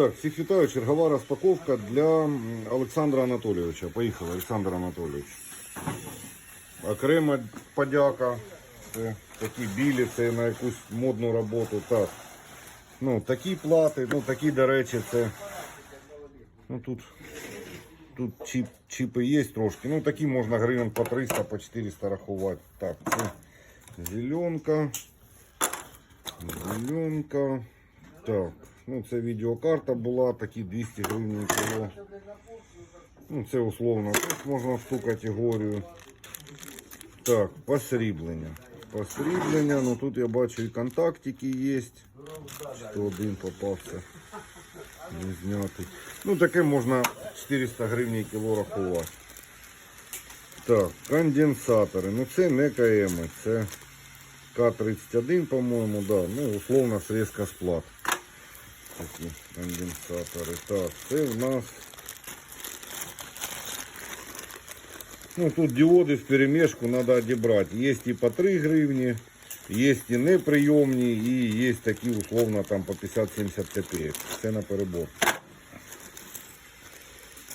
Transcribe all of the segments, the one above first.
Так, всіх вітаю, чергова розпаковка для Олександра Анатолійовича. Поїхали, Олександр Анатолійович. Окрема подяка. Це такі білі, це на якусь модну роботу. Так. Ну, такі плати, ну такі, до речі, це. Ну тут, тут чіп, чіпи є трошки. Ну такі можна гривень по 300, по 400 рахувати. Так, це зеленка. Зеленка. Так, ну це відеокарта була, такі 200 гривень. Ну, це условно тут можна в ту категорію. Так, посріблення. Посріблення, ну тут я бачу і контактики є. Що один попався. Не знятий. Ну таке можна 400 гривень кіло рахувати. Так, конденсатори. Ну це не КМ, це К-31, по-моєму, да. Ну, условно срезка сплат. Такі конденсатори. Так, це в нас. Ну, тут диоди в перемешку надо одібрати. Є і по 3 гривні, є і неприйомні, і є такі условно там по 50-70 копійок. Це на перебор.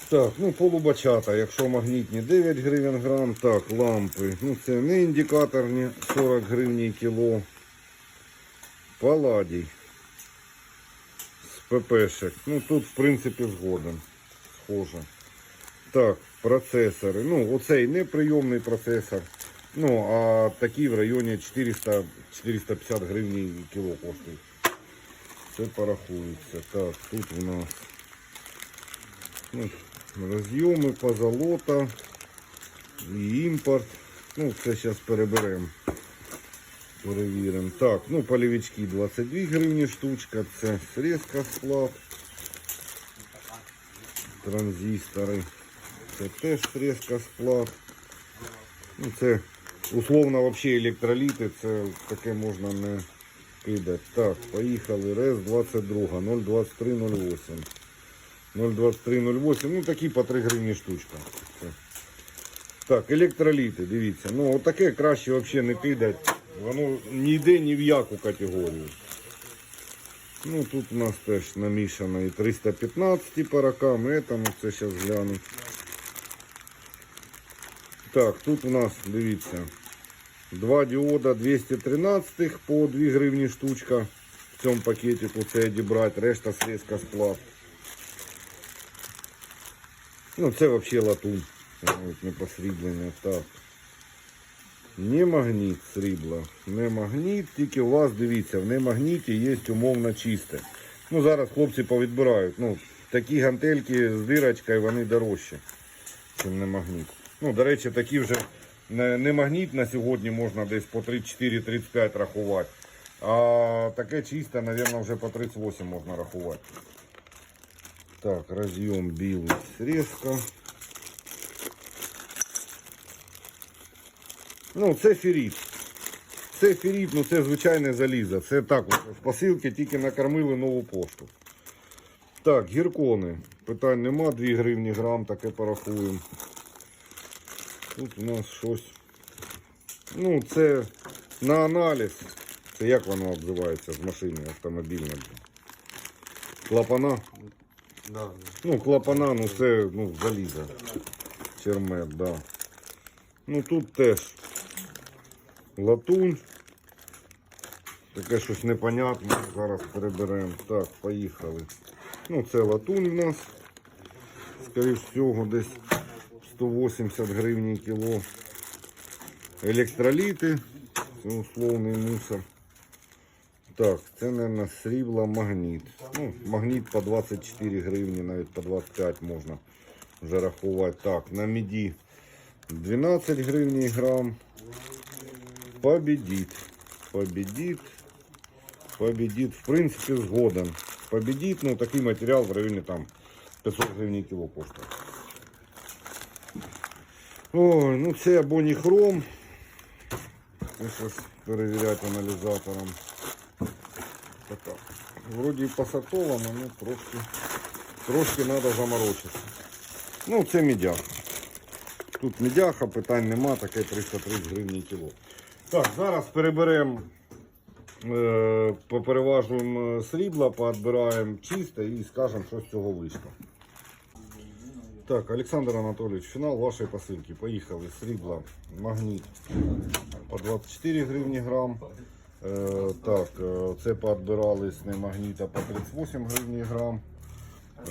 Так, ну полубачата, якщо магнітні 9 гривень грам, так, лампи. Ну це не індикаторні 40 гривень кіло. Паладій. ППшек. Ну тут в принципі згоден. Схоже. Так, процесори. Ну, оцей неприйомний процесор. Ну, а такі в районі 400-450 гривень кіло коштують. Це порахується. Так, тут у нас ну, роз'єми, позолота і імпорт. Ну, це зараз переберемо. Перевіримо. Так, ну полівички 22 гривні штучка. Це срезка сплав. Транзистори. Це теж срезка сплав. Ну, це условно взагалі електроліти, це таке можна не кидати. Так, поїхали. РЕС 22, 02308. 02308, ну такі по 3 гривні штучка. Так, електроліти, дивіться. Ну отаке краще взагалі не кидати. Воно не йде ні в яку категорію. Ну тут у нас теж намішано і 315 по рокам, і там це зараз гляну. Так, тут у нас, дивіться, два діода 213 по 2 гривні штучка. В цьому пакетику це одібрати, решта срезка сплав. Ну, це взагалі латунь. Навіть. Так. Не магніт срібла. Не магніт, тільки у вас, дивіться, в немагніті є умовно чисте. Ну, зараз хлопці повідбирають. Ну, такі гантельки з дирочкою, вони дорожчі, ніж не магніт. Ну, до речі, такі вже не, магніт на сьогодні можна десь по 34-35 рахувати. А таке чисте, мабуть, вже по 38 можна рахувати. Так, разъем білий срезка. Ну, це феррит. Це феррит, ну це звичайне залізо. Це так, в посилки тільки накормили нову пошту. Так, гіркони. Питань нема, 2 гривні грам, таке порахуємо. Тут у нас щось. Ну, це на аналіз. Це як воно обзивається з машини автомобільної? Клапана. Да, Ну, клапана, ну це ну, залізо. Чермет, да. Ну тут теж латунь. Таке щось непонятне. Зараз переберемо. Так, поїхали. Ну, це латунь в нас. Скоріше всього, десь 180 гривень кіло. Електроліти. Це условний мусор. Так, це, мабуть, срібло магніт. Ну, магніт по 24 гривні, навіть по 25 можна вже рахувати. Так, на міді 12 гривень грам. Победит. Победит. Победит. В принципі, згоден. Победит, ну такий матеріал в районі там 500 гривень кіло коштує. Ой, ну це або не хром. Я зараз перевіряти аналізатором. Така. Вроді посортовано, ну трошки, трошки треба заморочитися. Ну, це мідяха. Тут мідяха, питань нема, таке 330 гривень кіло. Так, зараз переберемо Е, Попереважуємо срібла, поотбираємо чисте і скажемо, що з цього вийшло. Так, Олександр Анатолійович, фінал вашої посилки. Поїхали. Срібла, магніт по 24 гривні грам. Е, так, е, це поотбирали з немагніта по 38 гривні грам.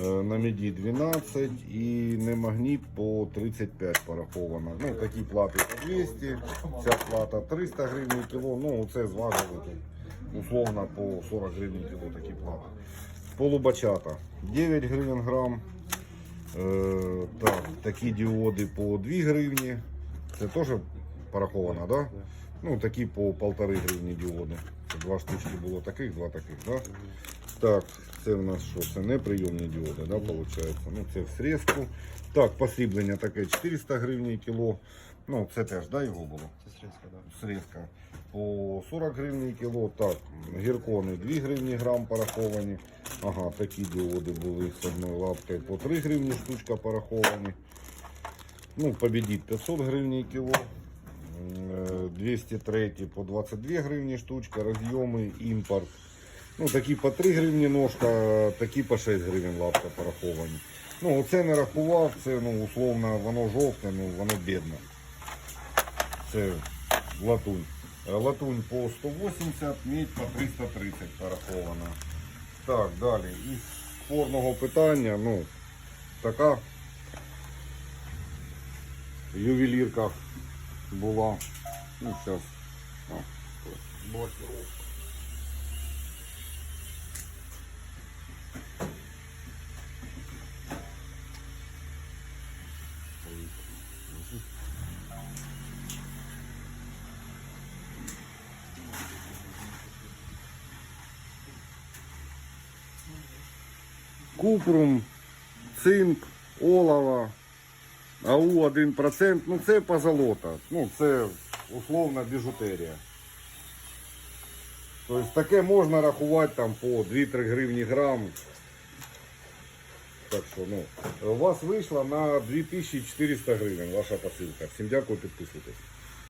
Е, На міді 12 і немагніт по 35 пораховано. Ну, такі плати по 200, ця плата 300 гривень кіло. Ну, це зважили тут условно по 40 гривень кіло такі плати. Полубачата 9 гривень грам. Е, так, такі діоди по 2 гривні. Це теж пораховано, да? Ну, такі по полтори гривні діоди. Два штучки було таких, два таких, да? Так, це в нас що? Це не прийомні діоди, да, виходить? Ну, це в срезку. Так, посріблення таке 400 гривень кіло. Ну, це теж, да, його було? Це срізка, да. Срезка по 40 гривень кіло. Так, гіркони 2 гривні грам пораховані. Ага, такі діоди були з одної лапки по 3 гривні штучка пораховані. Ну, победит 500 гривень кіло. Е, 203 по 22 гривні штучка, розйоми, імпорт. Ну, такі по 3 гривні ножка, такі по 6 гривень лапка пораховані. Ну, оце не рахував, це ну, условно воно жовте, ну воно бідне. Це латунь. Е, Латунь по 180, медь по 330 порахована. Так, далі. Із спорного питання, ну, така ювелірка була. Ну, зараз. Блокировка. Купрум, цинк, олова, АУ 1%, ну це позолота. Ну це условна біжутерія. Тобто таке можна рахувати там по 2-3 гривні грам. Так що, ну, у вас вийшла на 2400 гривень ваша посилка. Всім дякую, підписуйтесь.